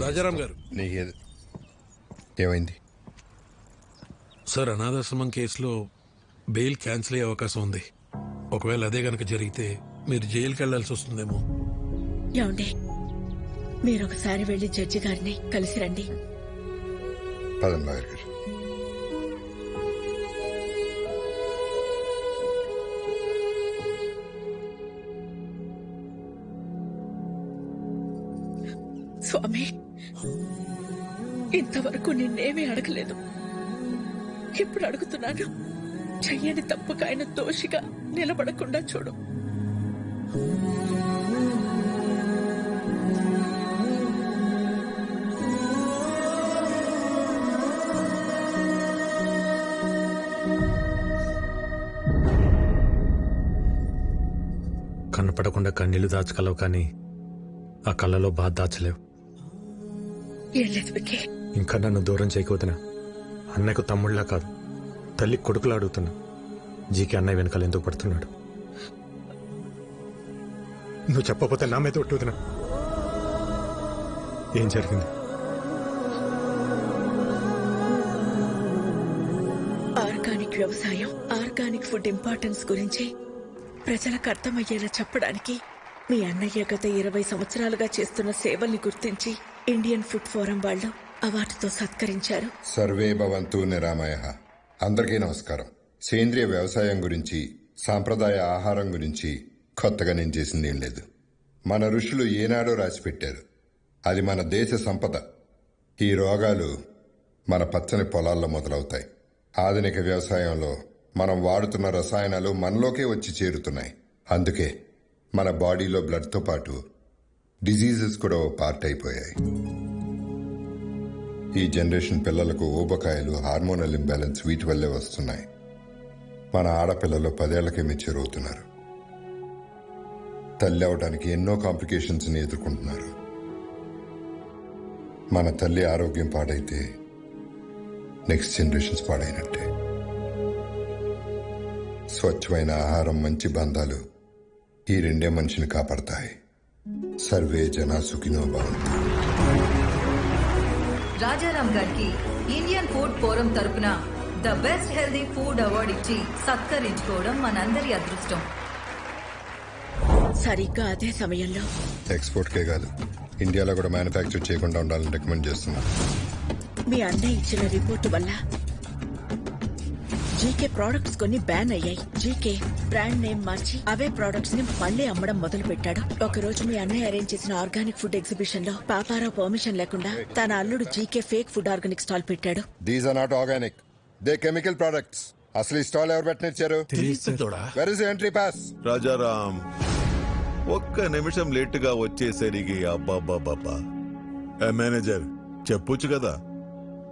రాజారాం గారు. ఏమైంది? సార్ అనాథాశ్రమం కేసులో బెయిల్ క్యాన్సిల్ అయ్యే అవకాశం ఉంది. ఒకవేళ అదే గనక జరిగితే మీరు జైలుకి వెళ్ళాల్సి వస్తుందేమో. ఏమండి? మీరు ఒకసారి వెళ్ళి జడ్జి గారిని కలిసి రండి. పదండి లాయర్ గారు. స్వామి ఇంతవరకు నిన్నేమీ అడగలేదు. ఇప్పుడు అడుగుతున్నాను? చెయ్యని తప్పుకు ఆయన దోషిగా నిలబడకుండా చూడు. కనపడకుండా కన్నీళ్ళు దాచగలవు కానీ ఆ కళ్ళలో బాధ దాచలేవు. ఏం లేదు ఇంకా నన్ను దూరం చేయకపోతున్నా అన్నయ్యకు తమ్ముళ్ళ కాదు. తల్లి కొడుకులా అడుగుతున్నా. జీకి అన్నయ్య వెనకాల ఎందుకు పడుతున్నాడు? నువ్వు చెప్పకపోతే నా మీద ఒట్టుతున్నా ఏం జరిగింది? ఆర్గానిక్ వ్యవసాయం ఆర్గానిక్ ఫుడ్ ఇంపార్టెన్స్ గురించి ప్రజలకు అర్థమయ్యేలా చెప్పడానికి మీ అన్నయ్య గత ఇరవై సంవత్సరాలుగా చేస్తున్న సేవల్ని గుర్తించి ఇండియన్ ఫుడ్ ఫోరం వాళ్ళు అవార్డుతో సత్కరించారు. సర్వే భవంతు నిరామయ. అందరికీ నమస్కారం. సేంద్రియ వ్యవసాయం గురించి సాంప్రదాయ ఆహారం గురించి కొత్తగా నేను చేసింది ఏం లేదు. మన ఋషులు ఏనాడో రాసి పెట్టారు అది మన దేశ సంపద. ఈ రోగాలు మన పచ్చని పొలాల్లో మొదలవుతాయి. ఆధునిక వ్యవసాయంలో మనం వాడుతున్న రసాయనాలు మనలోకే వచ్చి చేరుతున్నాయి. అందుకే మన బాడీలో బ్లడ్తో పాటు డిజీజెస్ కూడా ఓ పార్ట్ అయిపోయాయి. ఈ జనరేషన్ పిల్లలకు ఊబకాయలు హార్మోనల్ ఇంబ్యాలెన్స్ వీటి వల్లే వస్తున్నాయి. మన ఆడపిల్లలు పదేళ్ళకే మెచ్యూర్ అవుతున్నారు. తల్లి అవడానికి ఎన్నో కాంప్లికేషన్స్ని ఎదుర్కొంటున్నారు. మన తల్లి ఆరోగ్యం పాడైతే నెక్స్ట్ జనరేషన్స్ పాడైనట్టే. స్వచ్ఛమైన ఆహారం మంచి బంధాలు ఈ రెండే మనిషిని కాపాడతాయి. సర్వే జనా సుఖినో భవంతు. రాజారాం గారికి ఇండియన్ ఫుడ్ ఫోరం తరపున the best healthy food award ఇచ్చి సత్కరించుకోవడం మనందరి అదృష్టం. సరిగ్గా అదే సమయంలో. ఎక్స్పోర్ట్కే కాదు ఇండియాలో కూడా మ్యానుఫ్యాక్చర్ చేయకుండా ఉండాలని రికమెండ్ చేస్తున్నా. మీ అన్నయ్య ఇచ్చిన రిపోర్టు వల్ల జీకే ప్రోడక్ట్స్ కొన్ని బ్యాన్ అయ్యాయి. జీకే బ్రాండ్ నేమ్ మార్చి అవే ప్రోడక్ట్స్ని మళ్ళీ అమ్మడం మొదలు పెట్టాడు ఒక రోజు మీ అన్నయ్య అరేంజ్ చేసిన ఆర్గానిక్ ఫుడ్ ఎగ్జిబిషన్లో పాపారావు పర్మిషన్ లేకుండా తన అల్లుడు GK fake food organic stall పెట్టాడు. These are not organic they chemical products అసలు ఈ స్టాల్ ఎవరు పెట్టనిచ్చారు where is entry pass Rajaram ఒక్క నిమిషం లేటుగా వచ్చేసరికి అబ్బాబ్బాబ్బా మేనేజర్ చెప్పొచ్చు కదా?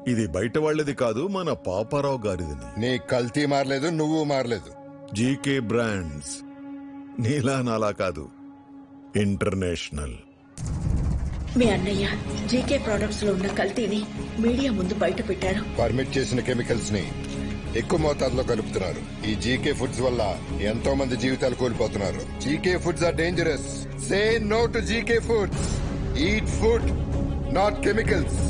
ఇది బయట వాళ్ళది కాదు మన పాపారావు గారిదని. నీ కల్తీ మారలేదు నువ్వు మారలేదు. GK brands. నీలా నాలా కాదు ఇంటర్నేషనల్. మీ అన్నయ్య జీకే ప్రోడక్ట్స్లో ఉన్న కల్తీని మీడియా ముందు బయట పెట్టారు. పర్మిట్ చేసిన కెమికల్స్ని ఎక్కువ మోతాదులో కలుపుతున్నారు. ఈ జీకే ఫుడ్స్ వల్ల ఎంతో మంది జీవితాలు కోల్పోతున్నారు. GK foods are dangerous say no to GK foods eat food not chemicals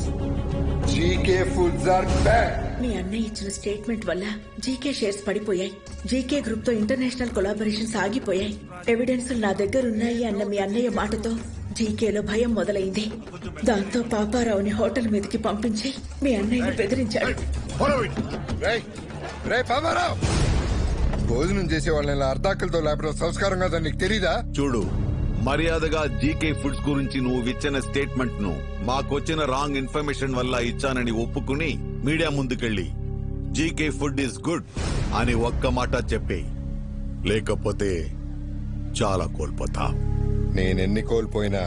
GK foods are bad మీ అన్నయ్య ఇచ్చిన స్టేట్మెంట్ వల్ల జీకే షేర్స్ పడిపోయాయి. జీకే గ్రూప్తో ఇంటర్నేషనల్ కొలాబరేషన్స్ ఆగిపోయాయి. ఎవిడెన్స్ నా దగ్గర ఉన్నాయి అన్న మీ అన్నయ్య మాటతో జీకేలో భయం మొదలైంది. దాంతో పాపారావుని హోటల్ మీదకి పంపించి మీ అన్నయ్యని బెదిరించాడు. రేయ్, రేయ్ పాపారావు! భోజనం చేసే వాళ్ళని అర్ధాకలతో లేపడం సంస్కారం కాదని నీకు తెలీదా? చూడు మర్యాదగా జీకే ఫుడ్స్ గురించి నువ్వు ఇచ్చిన స్టేట్మెంట్ను మాకొచ్చిన రాంగ్ ఇన్ఫర్మేషన్ వల్ల ఇచ్చానని ఒప్పుకుని మీడియా ముందుకెళ్ళి జీకే ఫుడ్ ఇస్ గుడ్ అని ఒక్క మాట చెప్పే లేకపోతే చాలా కోల్పోతా. నేనెన్ని కోల్పోయినా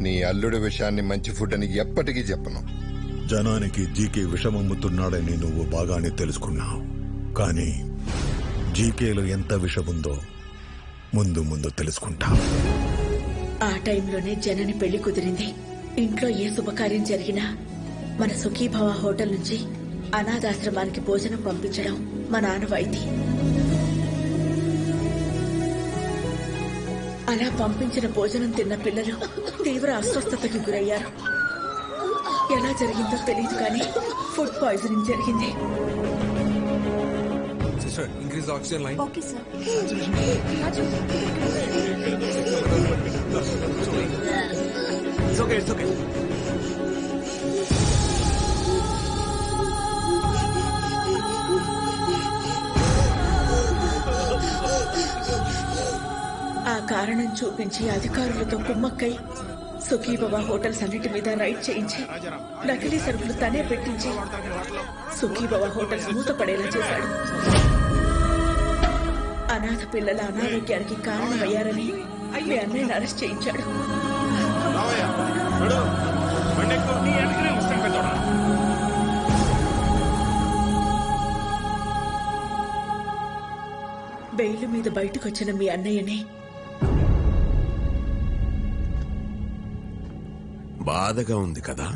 నీ అల్లుడి విషయాన్ని మంచి ఫుడ్ అని ఎప్పటికీ చెప్పను. జనానికి జీకే విషమమ్ముతున్నాడని నువ్వు బాగానే తెలుసుకున్నావు. కానీ జీకేలో ఎంత విషముందో ముందు ముందు తెలుసుకుంటా. ఆ టైంలోనే జనని పెళ్ళి కుదిరింది. ఇంట్లో ఏ శుభకార్యం జరిగినా మన సుఖీభవ హోటల్ నుంచి అనాథాశ్రమానికి భోజనం పంపించడం మా నాన్నవైతి అలా పంపించిన భోజనం తిన్న పిల్లలు తీవ్ర అస్వస్థతకి గురయ్యారు. ఎలా జరిగిందో తెలియదు కానీ ఫుడ్ పాయిజనింగ్ జరిగింది. Sister increase oxygen line okay sir it's okay it's okay ఆ కారణం చూపించి అధికారులతో కుమ్మక్కై సుఖీబాబా హోటల్స్ అన్నిటి మీద రైడ్ చేయించి నకిలీ సరుకులు తనే పెట్టించి సుఖీబాబా హోటల్స్ మూతపడేలా చేశాడు. అనాథ పిల్లల అనారోగ్యానికి కారణమయ్యారని మీ అన్నయ్యను అరెస్ట్ చేయించాడు. బెయిల్ మీద బయటకొచ్చిన మీ అన్నయ్యని బాధగా ఉంది కదా?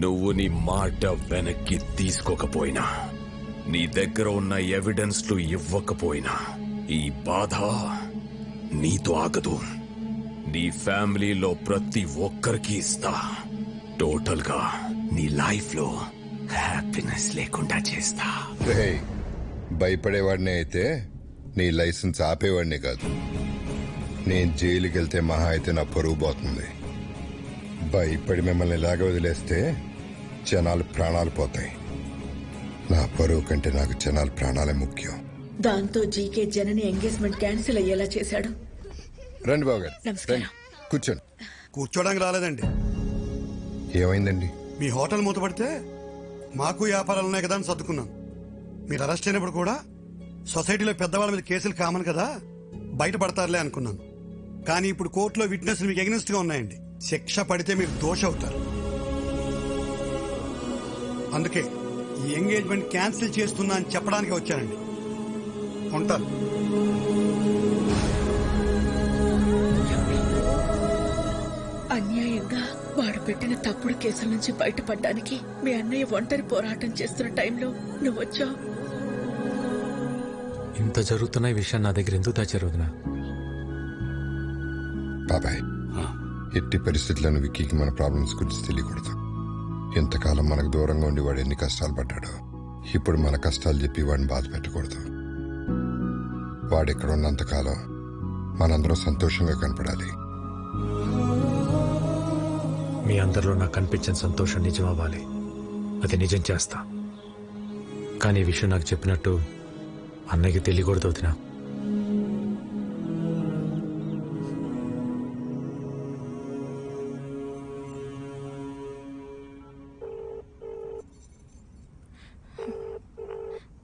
నువ్వు నీ మాట వెనక్కి తీసుకోకపోయినా నీ దగ్గర ఉన్న ఎవిడెన్స్లు ఇవ్వకపోయినా ఈ బాధ నీతో ఆగదు. నీ ఫ్యామిలీలో ప్రతి ఒక్కరికి ఇస్తా. టోటల్గా నీ లైఫ్లో హ్యాపీనెస్ లేకుండా చేస్తా. రే భయపడేవాడినే అయితే నీ లైసెన్స్ ఆపేవాడినే కాదు. నేను జైలుకి వెళ్తే మహా అయితే నా పరువు పోతుంది. భయపడి మిమ్మల్ని ఇలాగ వదిలేస్తే జనాలు ప్రాణాలు పోతాయి. నా పరువు కంటే నాకు జనాలు ప్రాణాలే ముఖ్యం. దాంతో జీకే జనని ఎంగేజ్మెంట్ క్యాన్సిల్ అయ్యేలా చేశాడు. రండి బాబు గారు నమస్కారం. రండి. కూర్చోండి. కూర్చోడానికి రాలేదండి. ఏమైందండి? మీ హోటల్ మూతపడితే మాకు వ్యాపారాలు ఉన్నాయి కదా అని సర్దుకున్నాను. మీరు అరెస్ట్ అయినప్పుడు కూడా సొసైటీలో పెద్దవాళ్ళ మీద కేసులు కామన్ కదా బయటపడతారులే అనుకున్నాను. కానీ ఇప్పుడు కోర్టులో విట్నెస్లు మీకు ఎగ్నెస్ట్గా ఉన్నాయండి. శిక్ష పడితే మీరు దోష అవుతారు. అందుకే ఈ ఎంగేజ్మెంట్ క్యాన్సిల్ చేస్తున్నా అని చెప్పడానికి వచ్చానండి. ఉంటాను. అన్యాయంగా వాడు పెట్టిన తప్పుడు కేసుల నుంచి బయటపడడానికి మీ అన్నయ్య ఒంటరి పోరాటం చేస్తున్న టైంలో నువ్వు వచ్చావు. ఇంత జరుగుతున్న ఈ విషయం నా దగ్గర ఎందుకు దాచారు వదినా? బాబాయ్ ఎట్టి పరిస్థితులను విక్కీకి మన ప్రాబ్లమ్స్ గురించి తెలియకూడదు. ఎంతకాలం మనకు దూరంగా ఉండి వాడు ఎన్ని కష్టాలు పడ్డాడో ఇప్పుడు మన కష్టాలు చెప్పి వాడిని బాధ పెట్టకూడదు. వాడు ఇక్కడ ఉన్నంతకాలం మనందరం సంతోషంగా కనపడాలి. మీ అందరిలో నాకు కనిపించిన సంతోషం నిజం అవ్వాలి అది నిజం చేస్తా. కానీ ఈ విషయం నాకు చెప్పినట్టు అన్నయ్యకి తెలియకూడదు వదినా.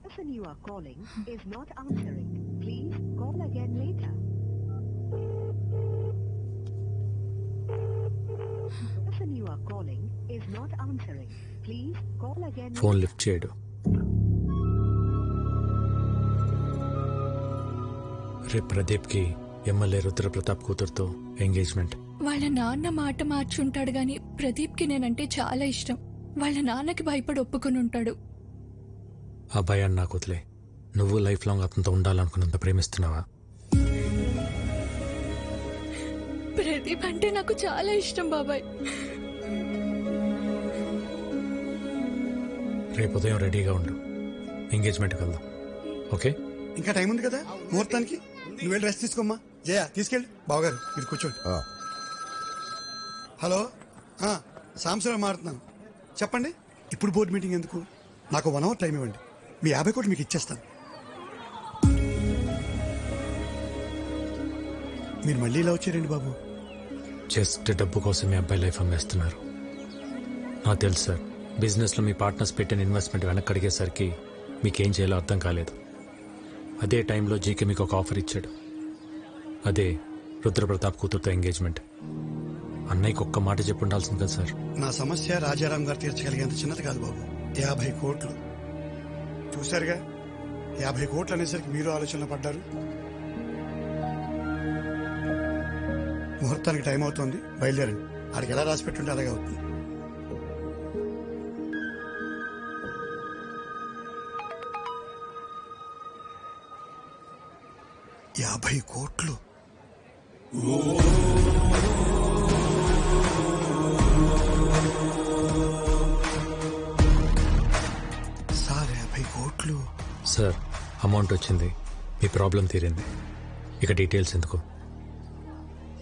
Person you are calling is not answering. Please. Call again later. person you are calling is not answering. Please call again phone lift చేయడు. రేపు ప్రదీప్కి ఎమ్మెల్యే రుద్ర ప్రతాప్ కూతురుతో ఎంగేజ్మెంట్. వాళ్ళ నాన్న మాట మార్చుంటాడు గాని ప్రదీప్కి నేనంటే చాలా ఇష్టం. వాళ్ళ నాన్నకి భయపడి ఒప్పుకుని ఉంటాడు. ఆ భయాన్ని నాకు వదిలే. నువ్వు లైఫ్ లాంగ్ అతనితో ఉండాలనుకున్నంత ప్రేమిస్తున్నావా? ప్రదీప్ అంటే నాకు చాలా ఇష్టం బాబాయ్. రేపు ఉదయం రెడీగా ఉండు. ఎంగేజ్మెంట్కి వెళ్దాం. ఓకే? ఇంకా టైం ఉంది కదా? ముహూర్తానికి? నువ్వు వెళ్ళి రెస్ట్ తీసుకోమ్మా. జయ తీసుకెళ్ళి. బావగారు మీరు కూర్చోండి. హలో? ఆ, సాంబశివరావు మారుతున్నాను. చెప్పండి. ఇప్పుడు బోర్డు మీటింగ్ ఎందుకు? నాకు వన్ అవర్ టైం ఇవ్వండి. మీ యాభై కోట్లు మీకు ఇచ్చేస్తాను. మీరు మళ్ళీ ఇలా వచ్చారండి బాబు? జస్ట్ డబ్బు కోసం మీ అబ్బాయి లైఫ్ అమ్మేస్తున్నారు. నాకు తెలుసు సార్ బిజినెస్లో మీ పార్ట్నర్స్ పెట్టిన ఇన్వెస్ట్మెంట్ వెనక్కి అడిగేసరికి మీకేం చేయాలో అర్థం కాలేదు. అదే టైంలో జీకే మీకు ఒక ఆఫర్ ఇచ్చాడు. అదే రుద్రప్రతాప్ కూతురుతో ఎంగేజ్మెంట్. అన్నయ్యకి ఒక్క మాట చెప్పి ఉండాల్సింది కదా సార్. నా సమస్య రాజారాం గారు తీర్చగలిగేంత చిన్నది కాదు బాబు. యాభై కోట్లు. చూశారుగా? యాభై కోట్లు అనేసరికి మీరు ఆలోచనలో పడ్డారు. ముహూర్తానికి టైం అవుతుంది. బయలుదేరండి. ఆడికి ఎలా రాసి పెట్టుంటే అలాగే అవుతుంది. యాభై కోట్లు. సార్ యాభై కోట్లు. సార్ అమౌంట్ వచ్చింది. మీ ప్రాబ్లం తీరింది. ఇక డీటెయిల్స్ ఎందుకు?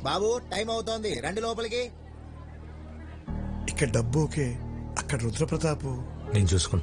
బాబు టైం అవుతోంది. రండి లోపలికి. ఇక్కడ డబ్బు ఓకే అక్కడ రుద్రప్రతాపు. నేను చూసుకుంటాను